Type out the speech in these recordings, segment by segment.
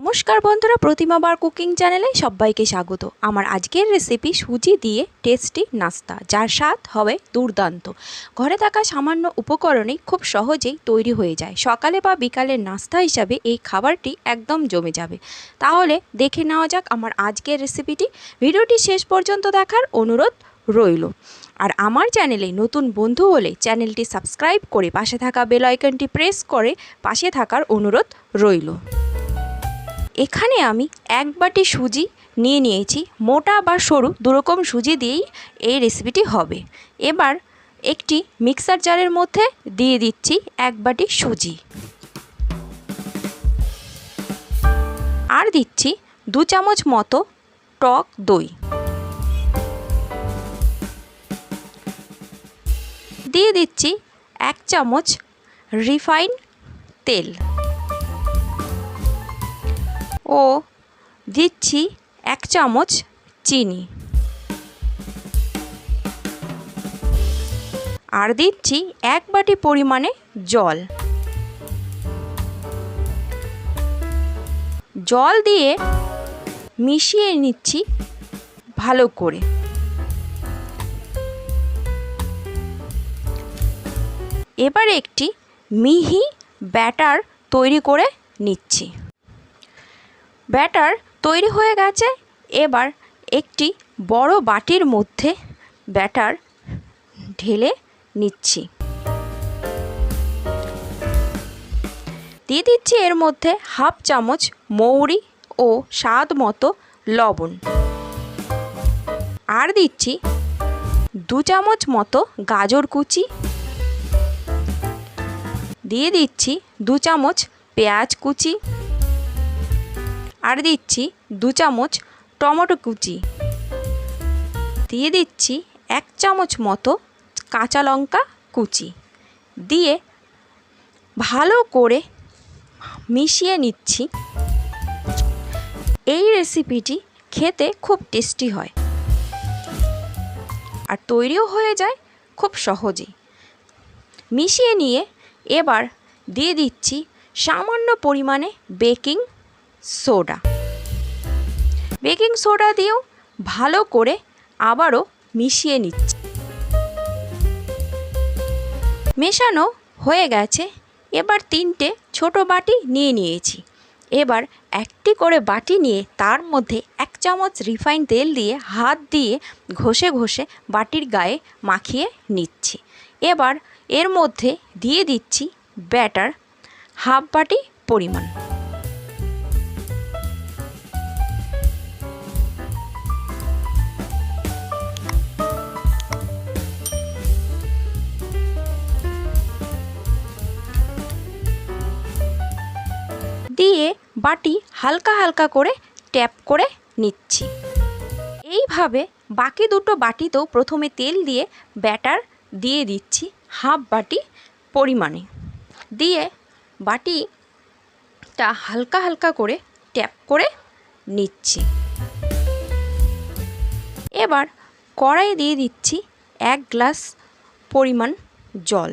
নমস্কার বন্ধুরা, প্রতিমা বার কুকিং চ্যানেলে সবাইকে স্বাগত। আমার আজকের রেসিপি সুজি দিয়ে টেস্টি নাস্তা, যার স্বাদ হবে দুর্দান্ত। ঘরে থাকা সামান্য উপকরণেই খুব সহজেই তৈরি হয়ে যায়। সকালে বা বিকালের নাস্তা হিসাবে এই খাবারটি একদম জমে যাবে। তাহলে দেখে নেওয়া যাক আমার আজকের রেসিপিটি ভিডিওটি শেষ পর্যন্ত দেখার অনুরোধ রইল। আর আমার চ্যানেলে নতুন বন্ধু হলে চ্যানেলটি সাবস্ক্রাইব করে পাশে থাকা বেল আইকনটি প্রেস করে পাশে থাকার অনুরোধ রইল। এখানে আমি এক বাটি সুজি নিয়ে নিয়েছি। মোটা বা সরু দুরকম সুজি দিয়েই এই রেসিপিটি হবে। এবার একটি মিক্সার জারের মধ্যে দিয়ে দিচ্ছি এক বাটি সুজি। আর দিচ্ছি দু চামচ মতো টক দই। দিয়ে দিচ্ছি এক চামচ রিফাইন তেল। ও দিচ্ছি এক চামচ চিনি। আর দিচ্ছি এক বাটি পরিমাণে জল। জল দিয়ে মিশিয়ে নিচ্ছি ভালো করে। এবার একটি মিহি ব্যাটার তৈরি করে নিচ্ছি। ব্যাটার তৈরি হয়ে গেছে। এবার একটি বড় বাটির মধ্যে ব্যাটার ঢেলে নিচ্ছি। দিয়ে দিচ্ছি এর মধ্যে হাফ চামচ মৌরি ও স্বাদ মতো লবণ। আর দিচ্ছি দু চামচ মতো গাজর কুচি। দিয়ে দিচ্ছি দু চামচ পেঁয়াজ কুচি। আর দিচ্ছি দু চামচ টমেটো কুচি। দিয়ে দিচ্ছি এক চামচ মতো কাঁচা লঙ্কা কুচি। দিয়ে ভালো করে মিশিয়ে নিচ্ছি। এই রেসিপিটি খেতে খুব টেস্টি হয়। আর তৈরিও হয়ে যায় খুব সহজেই মিশিয়ে নিয়ে এবার দিয়ে দিচ্ছি সামান্য পরিমাণে বেকিং সোডা। বেকিং সোডা দিয়েও ভালো করে আবারও মিশিয়ে নিচ্ছি। মেশানো হয়ে গেছে, এবার তিনটে ছোট বাটি নিয়ে নিয়েছি। এবার একটি করে বাটি নিয়ে তার মধ্যে এক চামচ রিফাইন তেল দিয়ে হাত দিয়ে ঘষে ঘষে বাটির গায়ে মাখিয়ে নিচ্ছি। এবার এর মধ্যে দিয়ে দিচ্ছি ব্যাটার হাফ বাটি পরিমাণ। দিয়ে বাটি হালকা হালকা করে ট্যাপ করে নিচ্ছি। এইভাবে বাকি দুটো বাটিতেও প্রথমে তেল দিয়ে ব্যাটার দিয়ে দিচ্ছি হাফ বাটি পরিমাণে। দিয়ে বাটিটা হালকা হালকা করে ট্যাপ করে নিচ্ছি। এবার কড়াই দিয়ে দিচ্ছি এক গ্লাস পরিমাণ জল।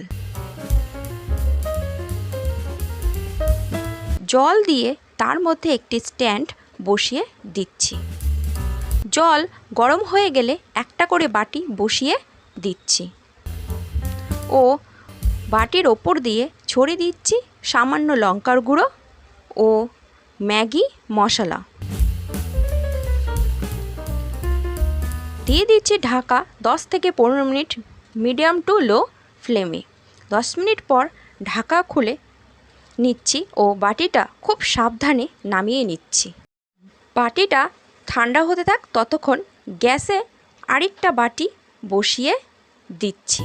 জল দিয়ে তার মধ্যে একটি স্ট্যান্ড বসিয়ে দিচ্ছি। জল গরম হয়ে গেলে একটা করে বাটি বসিয়ে দিচ্ছি। ও বাটির ওপর দিয়ে ছড়িয়ে দিচ্ছি সামান্য লঙ্কার গুঁড়ো ও ম্যাগি মশলা। দিয়ে দিচ্ছি ঢাকা দশ থেকে পনেরো মিনিট মিডিয়াম টু লো ফ্লেমে। দশ মিনিট পর ঢাকা খুলে নিচ্ছি ও বাটিটা খুব সাবধানে নামিয়ে নিচ্ছি। বাটিটা ঠান্ডা হতে থাক ততক্ষণ গ্যাসে আরেকটা বাটি বসিয়ে দিচ্ছি।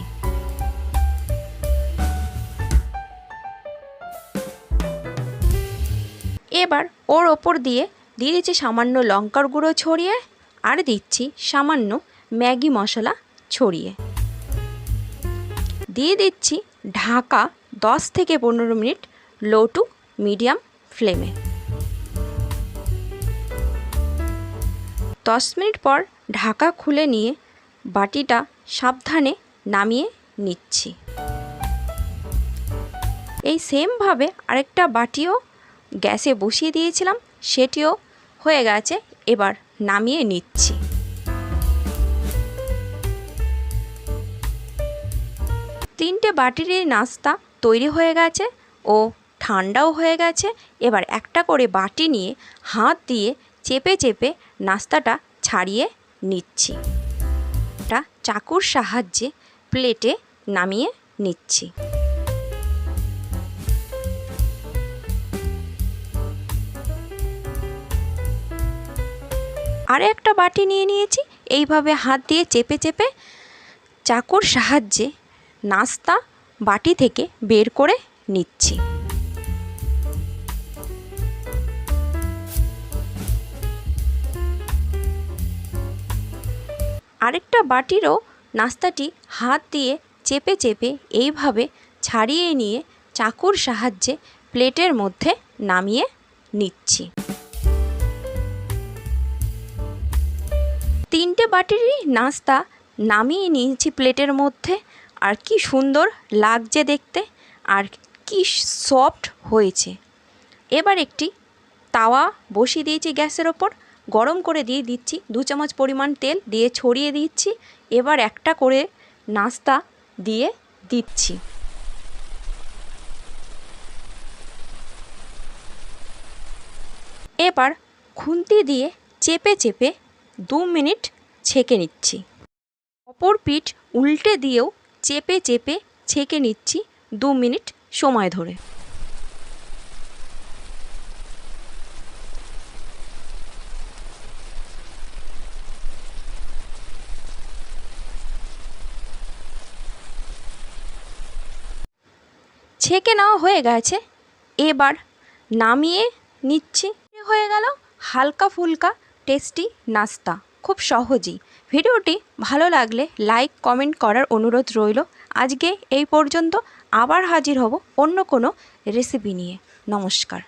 এবার ওর ওপর দিয়ে দিয়ে দিচ্ছি সামান্য লঙ্কার গুঁড়ো ছড়িয়ে আর দিচ্ছি সামান্য ম্যাগি মশলা ছড়িয়ে। দিয়ে দিচ্ছি ঢাকা দশ থেকে পনেরো মিনিট লো টু মিডিয়াম ফ্লেমে। দশ মিনিট পর ঢাকা খুলে নিয়ে বাটিটা সাবধানে নামিয়ে নিচ্ছি। এই সেমভাবে আরেকটা বাটিও গ্যাসে বসিয়ে দিয়েছিলাম, সেটিও হয়ে গেছে, এবার নামিয়ে নিচ্ছি। তিনটে বাটির এই নাস্তা তৈরি হয়ে গেছে ও ঠান্ডাও হয়ে গেছে। এবার একটা করে বাটি নিয়ে হাত দিয়ে চেপে চেপে নাস্তাটা ছাড়িয়ে নিচ্ছি। টা চাকুর সাহায্যে প্লেটে নামিয়ে নিচ্ছি। আর একটা বাটি নিয়ে নিয়েছি। এইভাবে হাত দিয়ে চেপে চেপে চাকুর সাহায্যে নাস্তা বাটি থেকে বের করে নিচ্ছি। আরেকটা বাটিরও নাস্তাটি হাত দিয়ে চেপে চেপে এইভাবে ছাড়িয়ে নিয়ে চাকুর সাহায্যে প্লেটের মধ্যে নামিয়ে নিচ্ছি। তিনটে বাটিরই নাস্তা নামিয়ে নিয়েছি প্লেটের মধ্যে। আর কি সুন্দর লাগছে দেখতে আর কি সফট হয়েছে। এবার একটি তাওয়া বসিয়ে দিয়েছি গ্যাসের ওপর। গরম করে দিয়ে দিচ্ছি। দু চামচ পরিমাণ তেল দিয়ে ছড়িয়ে দিচ্ছি। এবার একটা করে নাস্তা দিয়ে দিচ্ছি। এবার খুন্তি দিয়ে চেপে চেপে দু মিনিট ছেঁকে নিচ্ছি। অপর পিঠ উল্টে দিয়েও চেপে চেপে ছেঁকে নিচ্ছি দু মিনিট সময় ধরে। ছেঁকে নেওয়া হয়ে গেছে। এবার নামিয়ে নিচ্ছি। হয়ে গেল হালকা ফুলকা টেস্টি নাস্তা। খুব সহজেই। ভিডিওটি ভালো লাগলে লাইক, কমেন্ট করার অনুরোধ রইল। আজকে এই পর্যন্ত আবার হাজির হব অন্য কোনো রেসিপি নিয়ে। নমস্কার।